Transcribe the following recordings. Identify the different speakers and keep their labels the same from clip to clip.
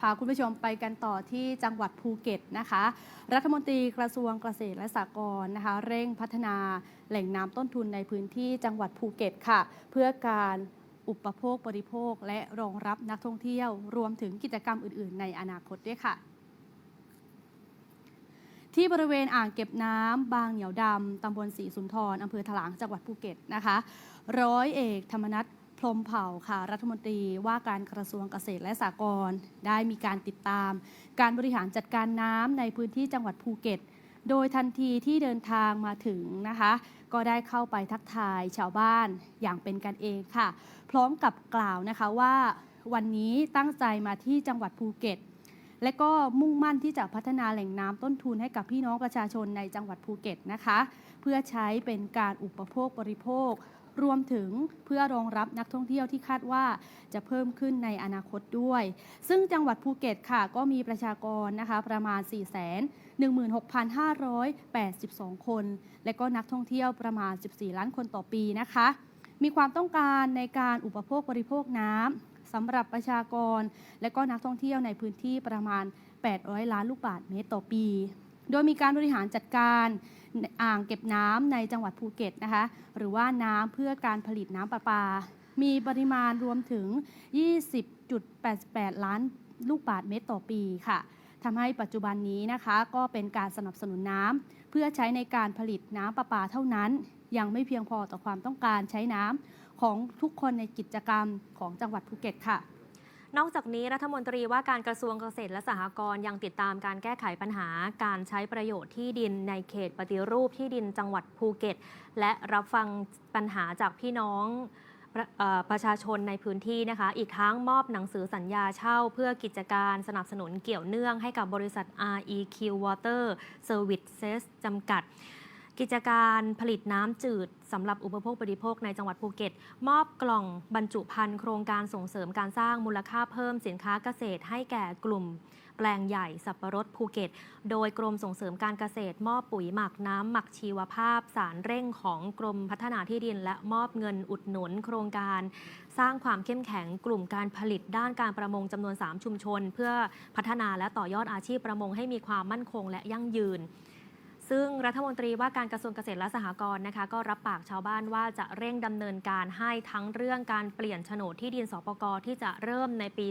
Speaker 1: พาคุณผู้ชมไปกันต่อที่จังหวัดภูเก็ตนะคะ รัฐมนตรีกระทรวงเกษตรและสหกรณ์นะคะ เร่งพัฒนาแหล่งน้ำต้นทุนในพื้นที่จังหวัดภูเก็ตค่ะ เพื่อการอุปโภคบริโภค และรองรับนักท่องเที่ยว รวมถึงกิจกรรมอื่น ๆ ในอนาคตด้วยค่ะที่บริเวณอ่างเก็บน้ำบางเหนียวดำตำบลศรีสุนทรอำเภอถลางจังหวัดภูเก็ตนะคะ ร้อยเอกธรรมนัฐ พรมเผ่าค่ะรัฐมนตรีว่าการกระทรวงเกษตรและสหกรณ์ได้มีการติดตาม การบริหารจัดการน้ำในพื้นที่จังหวัดภูเก็ต โดยทันทีที่เดินทางมาถึงนะคะ ก็ได้เข้าไปทักทายชาวบ้านอย่างเป็นกันเองค่ะ พร้อมกับกล่าวนะคะว่า วันนี้ตั้งใจมาที่จังหวัดภูเก็ต และก็มุ่งมั่นที่จะพัฒนาแหล่งน้ำต้นทุนให้กับพี่น้องประชาชนในจังหวัดภูเก็ตนะคะ เพื่อใช้เป็นการอุปโภคบริโภค รวมถึงเพื่อรองรับนักท่องเที่ยวที่คาดว่าจะเพิ่มขึ้นในอนาคตด้วย ซึ่งจังหวัดภูเก็ตค่ะ ก็มีประชากรนะคะประมาณ4 1 6 5 8 2 คน และก็นักท่องเที่ยวประมาณ 14 ล้านคนต่อปีนะคะ มีความต้องการในการอุปโภคบริโภคน้ำสำหรับประชากร และก็นักท่องเที่ยวในพื้นที่ประมาณ 800 ล้านลูกบาศก์เมตรต่อปี โดยมีการบริหารจัดการอ่างเก็บน้ำในจังหวัดภูเก็ตนะคะ หรือว่าน้ำเพื่อการผลิตน้ำประปา มีปริมาณรวมถึง 20.88 ล้านลูกบาศก์เมตรต่อปีค่ะทำให้ปัจจุบันนี้นะคะก็เป็นการสนับสนุนน้ำเพื่อใช้ในการผลิตน้ำประปาเท่านั้น ยังไม่เพียงพอต่อความต้องการใช้น้ำของทุกคนในกิจกรรมของจังหวัดภูเก็ตค่ะ
Speaker 2: นอกจากนี้รัฐมนตรีว่าการกระทรวงเกษตรและสหกรณ์ยังติดตามการแก้ไขปัญหาการใช้ประโยชน์ที่ดินในเขตปฏิรูปที่ดินจังหวัดภูเก็ต และรับฟังปัญหาจากพี่น้องประเอ่อประชาชนในพื้นที่นะคะ อีกทั้งมอบหนังสือสัญญาเช่า เพื่อกิจการสนับสนุนเกี่ยวเนื่องให้กับบริษัท REQ Water Services จำกัด กิจการผลิตน้ำจืดสำหรับอุปโภคบริโภคในจังหวัดภูเก็ต มอบกล่องบรรจุภัณฑ์โครงการส่งเสริมการสร้างมูลค่าเพิ่มสินค้าเกษตรให้แก่กลุ่ม แปลงใหญ่สับปะรดภูเก็ต โดยกรมส่งเสริมการเกษตร มอบปุ๋ยหมักน้ำหมักชีวภาพ สารเร่งของกรมพัฒนาที่ดิน และมอบเงินอุดหนุนโครงการ สร้างความเข้มแข็งกลุ่มการผลิตด้านการประมงจำนวน 3 ชุมชน เพื่อพัฒนาและต่อยอดอาชีพประมงให้มีความมั่นคงและยั่งยืน ซึ่งรัฐมนตรีว่าการกระทรวงเกษตรและสหกรณ์นะคะ ก็รับปากชาวบ้านว่าจะเร่งดำเนินการให้ทั้งเรื่องการเปลี่ยนโฉนดที่ดินสปกที่จะเริ่มในปี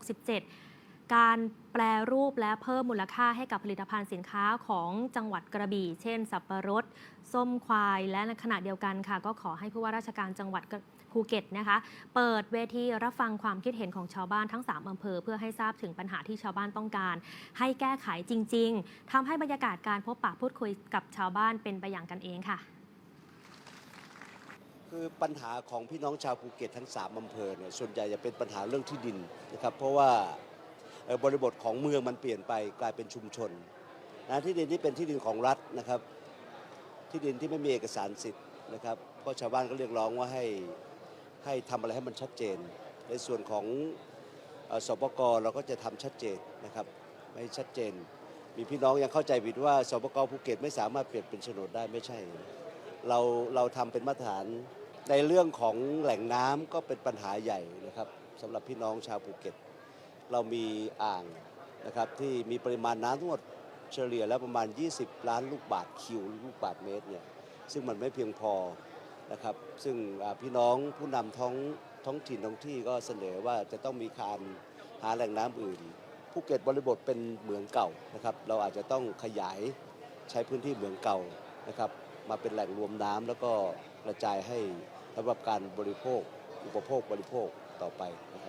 Speaker 2: 67 การแปลรูปและเพิ่มมูลค่าให้กับผลิตภัณฑ์สินค้าของจังหวัดกระบี่ เช่น สับปะรด ส้มควาย และในขณะเดียวกันค่ะ ก็ขอให้ผู้ว่าราชการจังหวัดภูเก็ตนะคะ เปิดเวทีรับฟังความคิดเห็นของชาวบ้านทั้ง 3 อำเภอ เพื่อให้ทราบถึงปัญหาที่ชาวบ้านต้องการ ให้แก้ไขจริง ๆทำให้บรรยากาศการพบปะพูดคุยกับชาวบ้านเป็นไปอย่างกันเองค่ะ
Speaker 3: คือปัญหาของพี่น้องชาวภูเก็ตทั้ง 3 อำเภอเนี่ยส่วนใหญ่จะเป็นปัญหาเรื่องที่ดินนะครับเพราะว่า บริบทของเมืองมันเปลี่ยนไปกลายเป็นชุมชนนะที่ดินที่เป็นที่ดินของรัฐนะครับ ที่ดินที่ไม่มีเอกสารสิทธิ์นะครับเพราะชาวบ้านก็เรียกร้องว่าให้ให้ทำอะไรให้มันชัดเจน ในส่วนของอ่อสปกเราก็จะทำชัดเจนนะครับไม่ชัดเจน มีพี่น้องยังเข้าใจผิดว่าสปกภูเก็ตไม่สามารถเปลี่ยนเป็นโฉนดได้ไม่ใช่ เราเราทำเป็นมาตรฐานในเรื่องของแหล่งน้ำก็เป็นปัญหาใหญ่นะครับสำหรับพี่น้องชาวภูเก็ต เรามีอ่างนะครับที่มีปริมาณน้ำทั้งหมดเฉลี่ยแล้วประมาณ 20 ล้านลูกบาทคิวลูกบาทเมตรเนี่ยซึ่งมันไม่เพียงพอนะครับซึ่งพี่น้องผู้นำท้องท้องถิ่นท้องที่ก็เสนอว่าจะต้องมีการหาแหล่งน้ำอื่นภูเก็ตบริบทเป็นเหมืองเก่านะครับเราอาจจะต้องขยายใช้พื้นที่เหมืองเก่านะครับมาเป็นแหล่งรวมน้ำแล้วก็กระจายให้สำหรับการบริโภค อุปโภคบริโภคต่อไปนะครับ